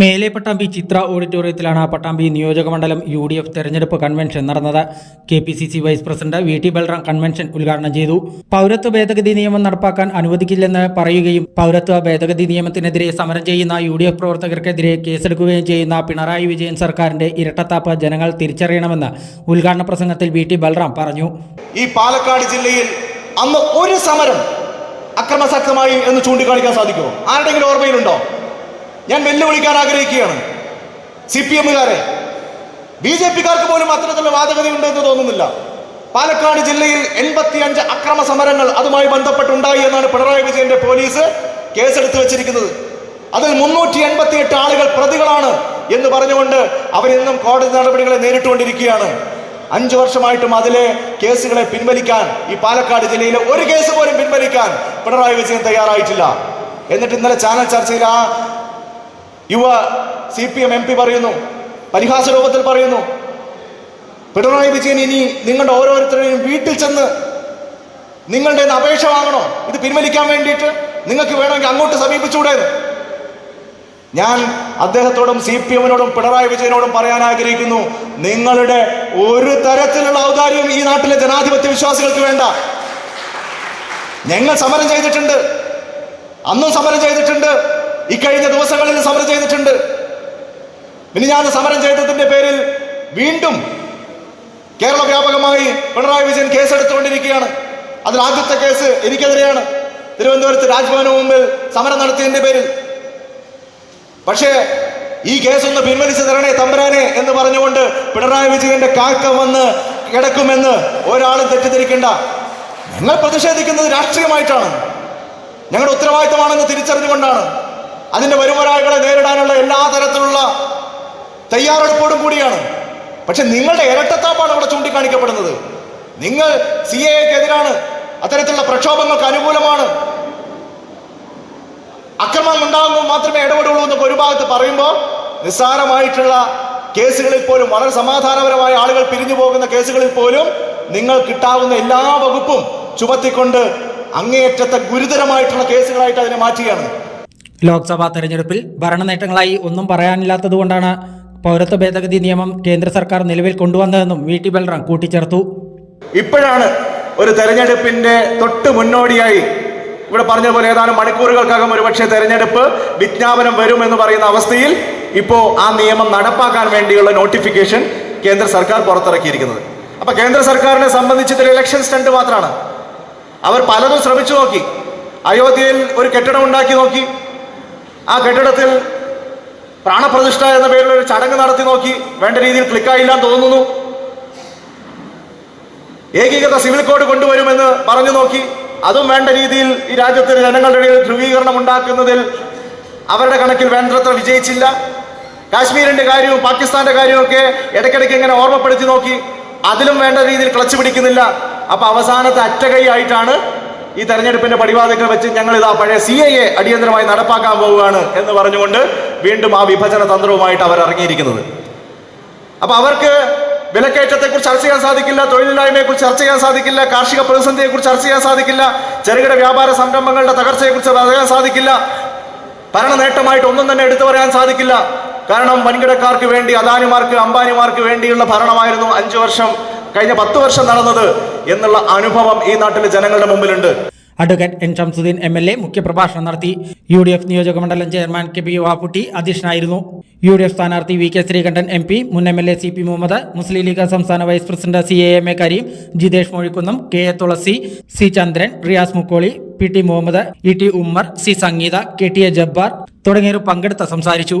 മേലെ പട്ടാമ്പി ചിത്ര ഓഡിറ്റോറിയത്തിലാണ് പട്ടാമ്പി നിയോജകമണ്ഡലം യു ഡി എഫ് തെരഞ്ഞെടുപ്പ് കൺവെൻഷൻ നടന്നത്. K P C C vice president V T Balram convention ഉദ്ഘാടനം ചെയ്തു. പൗരത്വ ഭേദഗതി നിയമം നടപ്പാക്കാൻ അനുവദിക്കില്ലെന്ന് പറയുകയും പൗരത്വ ഭേദഗതി നിയമത്തിനെതിരെ സമരം ചെയ്യുന്ന യു ഡി എഫ് പ്രവർത്തകർക്കെതിരെ കേസെടുക്കുകയും ചെയ്യുന്ന പിണറായി വിജയൻ സർക്കാരിന്റെ ഇരട്ടത്താപ്പ് ജനങ്ങൾ തിരിച്ചറിയണമെന്ന് ഉദ്ഘാടന പ്രസംഗത്തിൽ വി ടി ബൽറാം പറഞ്ഞു. ഈ പാലക്കാട് ജില്ലയിൽ അന്ന് ഒരു സമരം അക്രമസക്തമായി എന്ന് ചൂണ്ടിക്കാണിക്കാൻ സാധിക്കുമോ? ആരുടെങ്കിലും ഓർമ്മയിലുണ്ടോ? ഞാൻ വെല്ലുവിളിക്കാൻ ആഗ്രഹിക്കുകയാണ്. സി പി എമ്മുകാരെ ബി ജെ പിക്കാർക്ക് പോലും അത്തരത്തിലുള്ള വാദഗതി എന്ന് തോന്നുന്നില്ല. പാലക്കാട് ജില്ലയിൽ എൺപത്തിയഞ്ച് അക്രമ സമരങ്ങൾ അതുമായി ബന്ധപ്പെട്ടുണ്ടായി എന്നാണ് പിണറായി വിജയന്റെ പോലീസ് കേസെടുത്ത് വെച്ചിരിക്കുന്നത്. അതിൽ മുന്നൂറ്റി എൺപത്തി എട്ട് ആളുകൾ പ്രതികളാണ് എന്ന് പറഞ്ഞുകൊണ്ട് അവരിന്നും കോടതി നടപടികളെ നേരിട്ടുകൊണ്ടിരിക്കുകയാണ്. അഞ്ചു വർഷമായിട്ടും അതിലെ കേസുകളെ പിൻവലിക്കാൻ ഈ പാലക്കാട് ജില്ലയിലെ ഒരു കേസ് പോലും പിൻവലിക്കാൻ പിണറായി വിജയൻ തയ്യാറായിട്ടില്ല. എന്നിട്ട് ഇന്നലെ ചാനൽ ചർച്ചയിൽ ആ യുവ C P M M P പറയുന്നു പരിഹാസ രൂപത്തിൽ പറയുന്നു പിണറായി വിജയൻ ഇനി നിങ്ങളുടെ ഓരോരുത്തരുടെയും വീട്ടിൽ ചെന്ന് നിങ്ങളുടെ അപേക്ഷ വാങ്ങണോ? ഇത് പിൻവലിക്കാൻ വേണ്ടിയിട്ട് നിങ്ങൾക്ക് വേണമെങ്കിൽ അങ്ങോട്ട് സമീപിച്ചുകൂടെ ഞാൻ അദ്ദേഹത്തോടും സി പി എമ്മിനോടും പിണറായി വിജയനോടും പറയാൻ ആഗ്രഹിക്കുന്നു നിങ്ങളുടെ ഒരു തരത്തിലുള്ള ഔദാര്യം ഈ നാട്ടിലെ ജനാധിപത്യ വിശ്വാസികൾക്ക് വേണ്ട. ഞങ്ങൾ സമരം ചെയ്തിട്ടുണ്ട് അന്നും സമരം ചെയ്തിട്ടുണ്ട് ഇക്കഴിഞ്ഞ ദിവസങ്ങളിൽ സമരം ചെയ്തിട്ടുണ്ട്. ഇനി ഞാൻ സമരം ചെയ്തതിന്റെ പേരിൽ വീണ്ടും കേരള വ്യാപകമായി പിണറായി വിജയൻ കേസെടുത്തുകൊണ്ടിരിക്കുകയാണ്. അതിൽ ആദ്യത്തെ കേസ് എനിക്കെതിരെയാണ്. തിരുവനന്തപുരത്ത് രാജ്ഭവന് മുമ്പിൽ സമരം നടത്തിയതിന്റെ പേരിൽ. പക്ഷേ ഈ കേസൊന്ന് പിൻവലിച്ചു തരണേ തമ്പരാനെ എന്ന് പറഞ്ഞുകൊണ്ട് പിണറായി വിജയന്റെ കാക്ക വന്ന് കിടക്കുമെന്ന് ഒരാളും തെറ്റിദ്ധരിക്കേണ്ട. ഞങ്ങൾ പ്രതിഷേധിക്കുന്നത് രാഷ്ട്രീയമായിട്ടാണ്. ഞങ്ങളുടെ ഉത്തരവാദിത്തമാണെന്ന് തിരിച്ചറിഞ്ഞുകൊണ്ടാണ്. അതിന്റെ വരുമരാകളെ നേരിടാനുള്ള എല്ലാ തരത്തിലുള്ള തയ്യാറെടുപ്പോടും കൂടിയാണ്. പക്ഷെ നിങ്ങളുടെ ഇരട്ടത്താപ്പാണ് ഇവിടെ ചൂണ്ടിക്കാണിക്കപ്പെടുന്നത്. നിങ്ങൾ സി എക്കെതിരാണ് അത്തരത്തിലുള്ള പ്രക്ഷോഭങ്ങൾക്ക് അനുകൂലമാണ്. അക്രമം ഉണ്ടാകുമ്പോൾ മാത്രമേ ഇടപെടുള്ളൂ എന്നൊക്കെ ഒരു ഭാഗത്ത് പറയുമ്പോൾ നിസ്സാരമായിട്ടുള്ള കേസുകളിൽ പോലും വളരെ സമാധാനപരമായ ആളുകൾ പിരിഞ്ഞു പോകുന്ന കേസുകളിൽ പോലും നിങ്ങൾ കിട്ടാവുന്ന എല്ലാ വകുപ്പും ചുമത്തിക്കൊണ്ട് അങ്ങേയറ്റത്തെ ഗുരുതരമായിട്ടുള്ള കേസുകളായിട്ട് അതിനെ മാറ്റുകയാണ്. ലോക്സഭാ തെരഞ്ഞെടുപ്പിൽ ഭരണനേട്ടങ്ങളായി ഒന്നും പറയാനില്ലാത്തതുകൊണ്ടാണ് പൗരത്വ ഭേദഗതി നിയമം കേന്ദ്ര സർക്കാർ നിലവിൽ കൊണ്ടുവന്നതെന്നും വി ടി ബൽറാം കൂട്ടിച്ചേർത്തു. ഇപ്പോഴാണ് ഒരു തെരഞ്ഞെടുപ്പിന്റെ തൊട്ട് മുന്നോടിയായി ഇവിടെ പറഞ്ഞ പോലെ ഏതാനും മണിക്കൂറുകൾക്കകം ഒരുപക്ഷെ തെരഞ്ഞെടുപ്പ് വിജ്ഞാപനം വരും എന്ന് പറയുന്ന അവസ്ഥയിൽ ഇപ്പോൾ ആ നിയമം നടപ്പാക്കാൻ വേണ്ടിയുള്ള നോട്ടിഫിക്കേഷൻ കേന്ദ്ര സർക്കാർ പുറത്തിറക്കിയിരിക്കുന്നത്. അപ്പൊ കേന്ദ്ര സർക്കാരിനെ സംബന്ധിച്ച് ഇതിൽ ഇലക്ഷൻ സ്റ്റണ്ട് മാത്രമാണ് അവർ പലതും ശ്രമിച്ചു നോക്കി. അയോധ്യയിൽ ഒരു കെട്ടിടം ഉണ്ടാക്കി നോക്കി. ആ കെട്ടിടത്തിൽ പ്രാണപ്രതിഷ്ഠ എന്ന പേരിൽ ഒരു ചടങ്ങ് നടത്തി നോക്കി വേണ്ട രീതിയിൽ ക്ലിക്കായില്ല എന്ന് തോന്നുന്നു. ഏകീകൃത സിവിൽ കോഡ് കൊണ്ടുവരുമെന്ന് പറഞ്ഞു നോക്കി. അതും വേണ്ട രീതിയിൽ ഈ രാജ്യത്തിന് ജനങ്ങളുടെ ഇടയിൽ ധ്രുവീകരണം ഉണ്ടാക്കുന്നതിൽ അവരുടെ കണക്കിൽ വേണ്ടത്ര വിജയിച്ചില്ല. കാശ്മീരിന്റെ കാര്യവും പാകിസ്ഥാന്റെ കാര്യവും ഒക്കെ ഇടയ്ക്കിടയ്ക്ക് ഇങ്ങനെ ഓർമ്മപ്പെടുത്തി നോക്കി. അതിലും വേണ്ട രീതിയിൽ ക്ലച്ച് പിടിക്കുന്നില്ല. അപ്പൊ അവസാനത്തെ അറ്റകൈ ആയിട്ടാണ് ഈ തെരഞ്ഞെടുപ്പിന്റെ പടിവാതിക്കൽ വെച്ച് ഞങ്ങൾ ഇതാ പഴയ സി എ അടിയന്തരമായി നടപ്പാക്കാൻ പോവുകയാണ് എന്ന് പറഞ്ഞുകൊണ്ട് വീണ്ടും ആ വിഭജന തന്ത്രവുമായിട്ട് അവർ ഇറങ്ങിയിരിക്കുന്നത്. അപ്പൊ അവർക്ക് വിലക്കയറ്റത്തെക്കുറിച്ച് ചർച്ച ചെയ്യാൻ സാധിക്കില്ല തൊഴിലില്ലായ്മയെക്കുറിച്ച് ചർച്ച ചെയ്യാൻ സാധിക്കില്ല കാർഷിക പ്രതിസന്ധിയെക്കുറിച്ച് ചർച്ച ചെയ്യാൻ സാധിക്കില്ല ചെറുകിട വ്യാപാര സംരംഭങ്ങളുടെ തകർച്ചയെക്കുറിച്ച് പറയാൻ സാധിക്കില്ല ഭരണ നേട്ടമായിട്ട് ഒന്നും തന്നെ എടുത്തു പറയാൻ സാധിക്കില്ല. കാരണം വൻകിടക്കാർക്ക് വേണ്ടി അദാനിമാർക്ക് അംബാനിമാർക്ക് വേണ്ടിയുള്ള ഭരണമായിരുന്നു അഞ്ചു വർഷം കഴിഞ്ഞ പത്ത് വർഷം നടന്നത്. എന്നുള്ള അനുഭവം ഈ നാട്ടിലെ ജനങ്ങളുടെ മുമ്പിലുണ്ട്. Advocate N Shamsuddin M L A മുഖ്യപ്രഭാഷണം നടത്തി. യു ഡി എഫ് നിയോജകമണ്ഡലം ചെയർമാൻ കെ പി വാപ്പുട്ടി അധ്യക്ഷനായിരുന്നു. യു ഡി എഫ് സ്ഥാനാർത്ഥി V K Sreekandan M P മുൻ M L A C P Muhammad Muslim League സംസ്ഥാന vice president C A M A Kareem Jithesh Mozhikkunnam K A Thulasi C Chandran Riyas Mukkoli P T Muhammad E T Ummer C Sangeetha K T A Jabbar തുടങ്ങിയവർ പങ്കെടുത്ത് സംസാരിച്ചു.